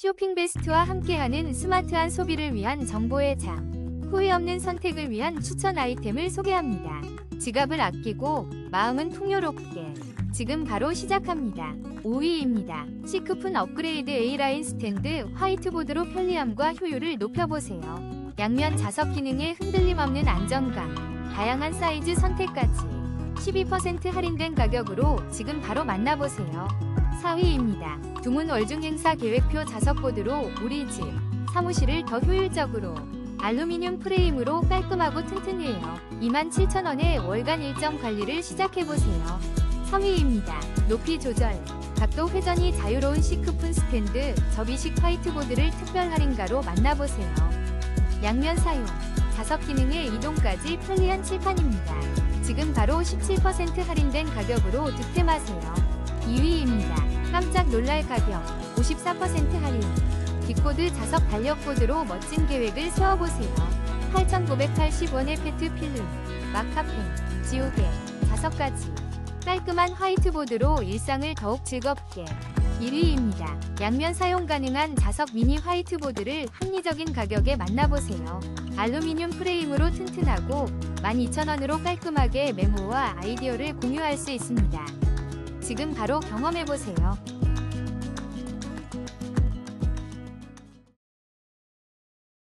쇼핑 베스트와 함께하는 스마트한 소비를 위한 정보의 장. 후회 없는 선택을 위한 추천 아이템을 소개합니다. 지갑을 아끼고 마음은 풍요롭게. 지금 바로 시작합니다. 5위입니다. 시크푼 업그레이드 A라인 스탠드 화이트보드로 편리함과 효율을 높여보세요. 양면 자석 기능에 흔들림 없는 안정감, 다양한 사이즈 선택까지 12% 할인된 가격으로 지금 바로 만나보세요. 4위입니다. 두문 월중 행사 계획표 자석보드로 우리 집 사무실을 더 효율적으로 알루미늄 프레임으로 깔끔하고 튼튼해요. 27,000원에 월간 일정 관리를 시작해보세요. 3위입니다. 높이 조절, 각도 회전이 자유로운 시크푼 스탠드 접이식 화이트보드를 특별 할인가로 만나보세요. 양면 사용, 자석 기능의 이동까지 편리한 칠판입니다. 지금 바로 17% 할인된 가격으로 득템하세요. 2위입니다. 깜짝 놀랄 가격 54% 할인. 디코드 자석 달력보드로 멋진 계획을 세워보세요. 8,980원의 페트 필름, 마카펜, 지우개, 자석까지 깔끔한 화이트보드로 일상을 더욱 즐겁게 1위입니다. 양면 사용 가능한 자석 미니 화이트보드를 합리적인 가격에 만나보세요. 알루미늄 프레임으로 튼튼하고 12,000원으로 깔끔하게 메모와 아이디어를 공유할 수 있습니다. 지금 바로 경험해보세요.